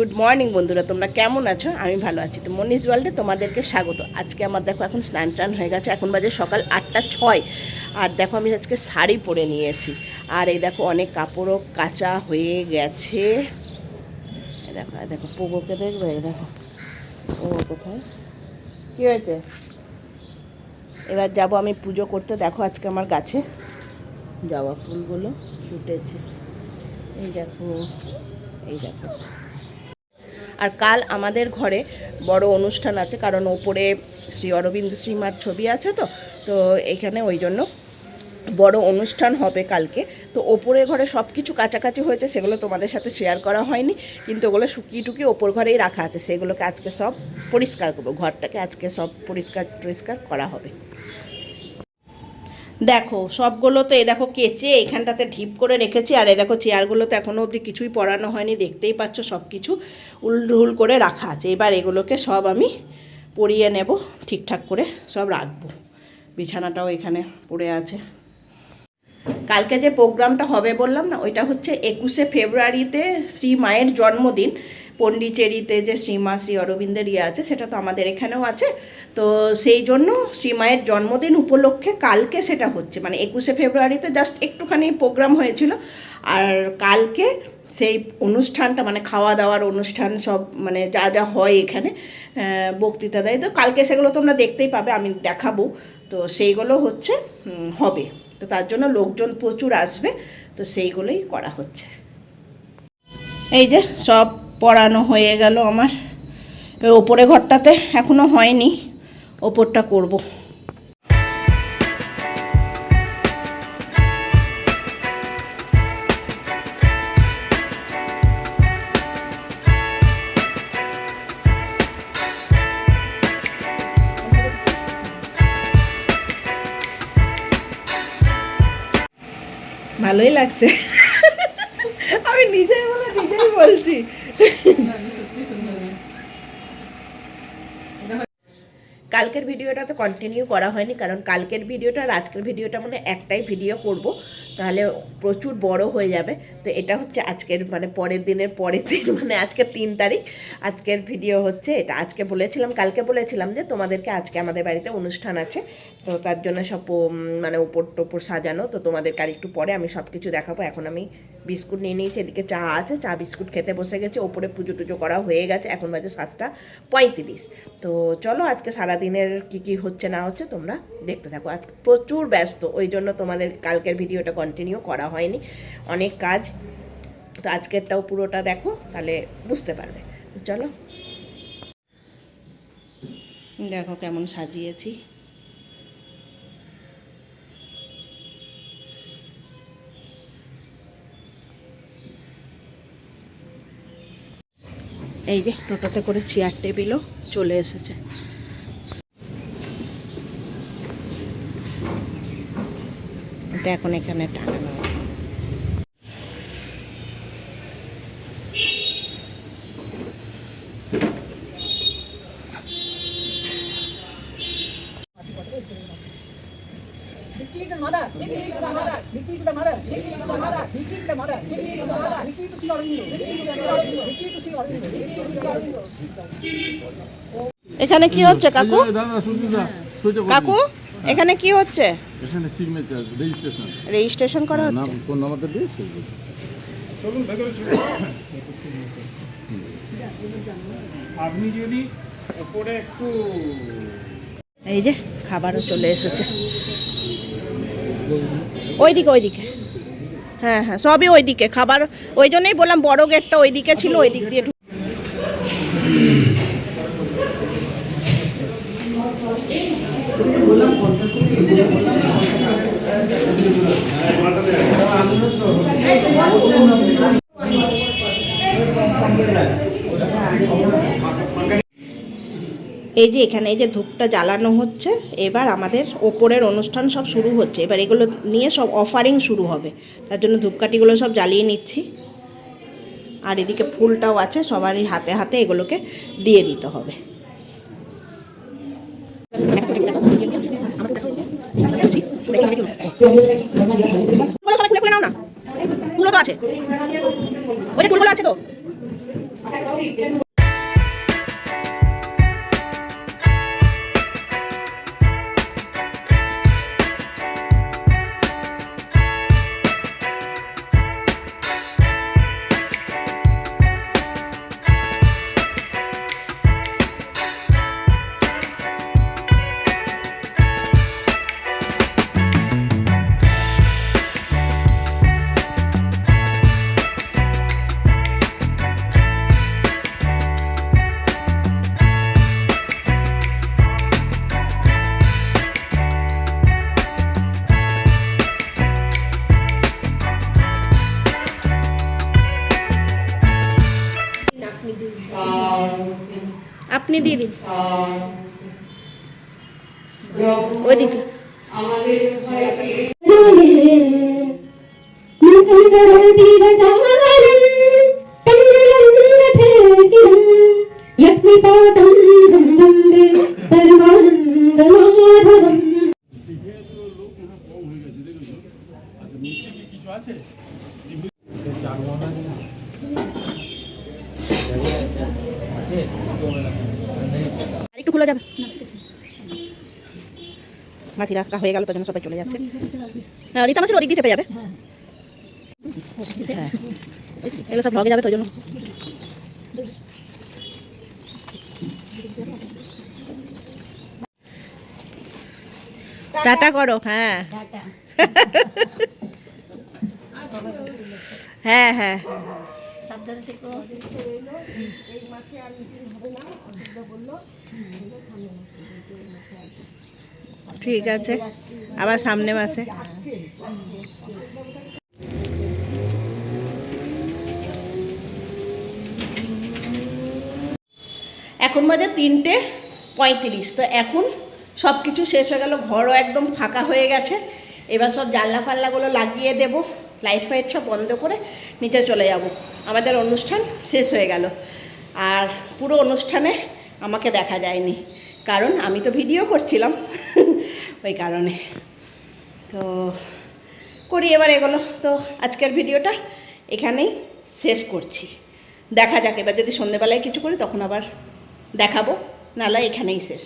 Good morning বন্ধুরা। তোমরা কেমন আছো? আমি ভালো আছি। তো মনীষ ওয়ার্ল্ডে তোমাদেরকে স্বাগত। আজকে আমার দেখো এখন স্নান টান হয়ে গেছে। এখন বাজে সকাল আটটা ছয়। আর দেখো আমি আজকে শাড়ি পরে নিয়েছি। আর এই দেখো অনেক কাপড়ও কাঁচা হয়ে গেছে। দেখো দেখো পোগোকে দেখবে? দেখো। ও, কোথায়? কী হয়েছে? এবার যাব আমি পুজো করতে। দেখো আজকে আমার গাছে জবা ফুলগুলো ফুটেছে। এই দেখো এই দেখো। আর কাল আমাদের ঘরে বড় অনুষ্ঠান আছে, কারণ ওপরে শ্রী অরবিন্দ শ্রীমার ছবি আছে তো তো এখানে ওই জন্য বড় অনুষ্ঠান হবে কালকে। তো ওপরে ঘরে সব কিছু কাছাকাছি হয়েছে, সেগুলো তোমাদের সাথে শেয়ার করা হয়নি, কিন্তু ওগুলো শুকিয়ে টুকিয়ে ওপর ঘরেই রাখা আছে, সেগুলোকে আজকে সব পরিষ্কার করব, ঘরটাকে আজকে সব পরিষ্কার টরিষ্কার করা হবে। দেখো, সবগুলো তো এই দেখো কেচে এখানটাতে ঢিপ করে রেখেছি, আর এই দেখো চেয়ারগুলো তো এখনও অবধি কিছুই পরানো হয়নি, দেখতেই পাচ্ছ সব কিছু উলঢুল করে রাখা আছে। এবার এগুলোকে সব আমি পরিয়ে নেব, ঠিকঠাক করে সব রাখব। বিছানাটাও এখানে পড়ে আছে। কালকে যে প্রোগ্রামটা হবে বললাম না, ওইটা হচ্ছে একুশে ফেব্রুয়ারিতে শ্রী মায়ের জন্মদিন। পন্ডিচেরিতে যে শ্রীমা শ্রী অরবিন্দের ইয়ে আছে, সেটা তো আমাদের এখানেও আছে। তো সেই জন্য শ্রীমায়ের জন্মদিন উপলক্ষে কালকে সেটা হচ্ছে। মানে একুশে ফেব্রুয়ারিতে জাস্ট একটুখানি প্রোগ্রাম হয়েছিল। আর কালকে সেই অনুষ্ঠানটা মানে খাওয়া দাওয়ার অনুষ্ঠান সব মানে যা যা হয় এখানে বক্তৃতা দেয়। তো কালকে সেগুলো তোমরা দেখতেই পাবে, আমি দেখাবো। তো সেইগুলো হচ্ছে হবে। তো তার জন্য লোকজন প্রচুর আসবে। তো সেইগুলোই করা হচ্ছে। এই যে সব পড়ানো হয়ে গেল আমার। ওপরে ঘরটাতে এখনও হয়নি ওপরটা করব। ভালোই লাগছে। কালকের ভিডিওটা তো কন্টিনিউ করা হয়নি, কারণ কালকের ভিডিওটা আর আজকের ভিডিওটা মানে একটাই ভিডিও করব, তাহলে প্রচুর বড় হয়ে যাবে। তো এটা হচ্ছে আজকের মানে পরের দিনের পরের দিন মানে আজকে তিন তারিখ, আজকের ভিডিও হচ্ছে এটা। আজকে বলেছিলাম, কালকে বলেছিলাম যে তোমাদেরকে আজকে আমাদের বাড়িতে অনুষ্ঠান আছে। তো তার জন্য সব মানে উপর টোপর সাজানো। তো তোমাদের আর একটু পরে আমি সব কিছু দেখাবো। এখন আমি বিস্কুট নিয়ে নিয়েছি, এদিকে চা আছে। চা, বিস্কুট খেতে বসে গেছে। ওপরে পুজো টুজো করা হয়ে গেছে। এখন বাজে সাতটা পঁয়ত্রিশ। তো চলো আজকে সারাদিনের কি কি হচ্ছে না হচ্ছে তোমরা দেখতে থাকো। আজকে প্রচুর ব্যস্ত, ওই জন্য তোমাদের কালকের ভিডিওটা কন্টিনিউ করা হয়নি। অনেক কাজ। তো আজকেরটাও পুরোটা দেখো, তাহলে বুঝতে পারবে। চলো। দেখো কেমন সাজিয়েছি। এই যে টোটোতে করে চেয়ার টেবিলও চলে এসেছে এটা এখন এখানে টানানো হবে। এখানে কি হচ্ছে কাকু? কাকু হ্যাঁ। এখানে কি হচ্ছে? করা হচ্ছে? নাম কোন এই যে খাবারও চলে এসেছে। ওইদিকে ওইদিকে। হ্যাঁ হ্যাঁ সবই ওইদিকে। খাবার, ওই জন্যই বললাম বড় গেটটা ওইদিকে ছিল, ওইদিক দিয়ে এই যে এখানে এই যে ধূপটা জ্বালানো হচ্ছে, এবার আমাদের ওপরের অনুষ্ঠান সব শুরু হচ্ছে। এবার এগুলো নিয়ে সব অফারিং শুরু হবে। তার জন্য ধূপকাঠিগুলো সব জ্বালিয়ে নিচ্ছি। আর এদিকে ফুলটাও আছে, সবারই হাতে হাতে এগুলোকে দিয়ে দিতে হবে। আছে তো। আপনি দিয়ে দিন ওদিকে আছে যাবে। মাসি রাখা হয়ে গেল তো জন্য সবাই চলে যাচ্ছে। হ্যাঁ রীতা মাসির ওদিক দিয়ে যাবে। হ্যাঁ। এগুলো সব ভগে যাবে তো জন্য। টাটা করো হ্যাঁ। হ্যাঁ হ্যাঁ। ঠিক আছে। আবার সামনে মাসে। এখন বাজে তিনটে পঁয়ত্রিশ। তো এখন সব কিছু শেষ হয়ে গেল, ঘরও একদম ফাঁকা হয়ে গেছে। এবার সব জানলা ফাল্লাগুলো লাগিয়ে দেব। লাইট ফাইট সব বন্ধ করে নিচে চলে যাব। আমাদের অনুষ্ঠান শেষ হয়ে গেল। আর পুরো অনুষ্ঠানে আমাকে দেখা যায়নি। কারণ আমি তো ভিডিও করছিলাম। ওই কারণে। তো করি এবার এগুলো। তো আজকের ভিডিওটা এখানেই শেষ করছি। দেখা যাক, এবার যদি সন্ধেবেলায় কিছু করি তখন আবার দেখাবো, নাহলে এখানেই শেষ।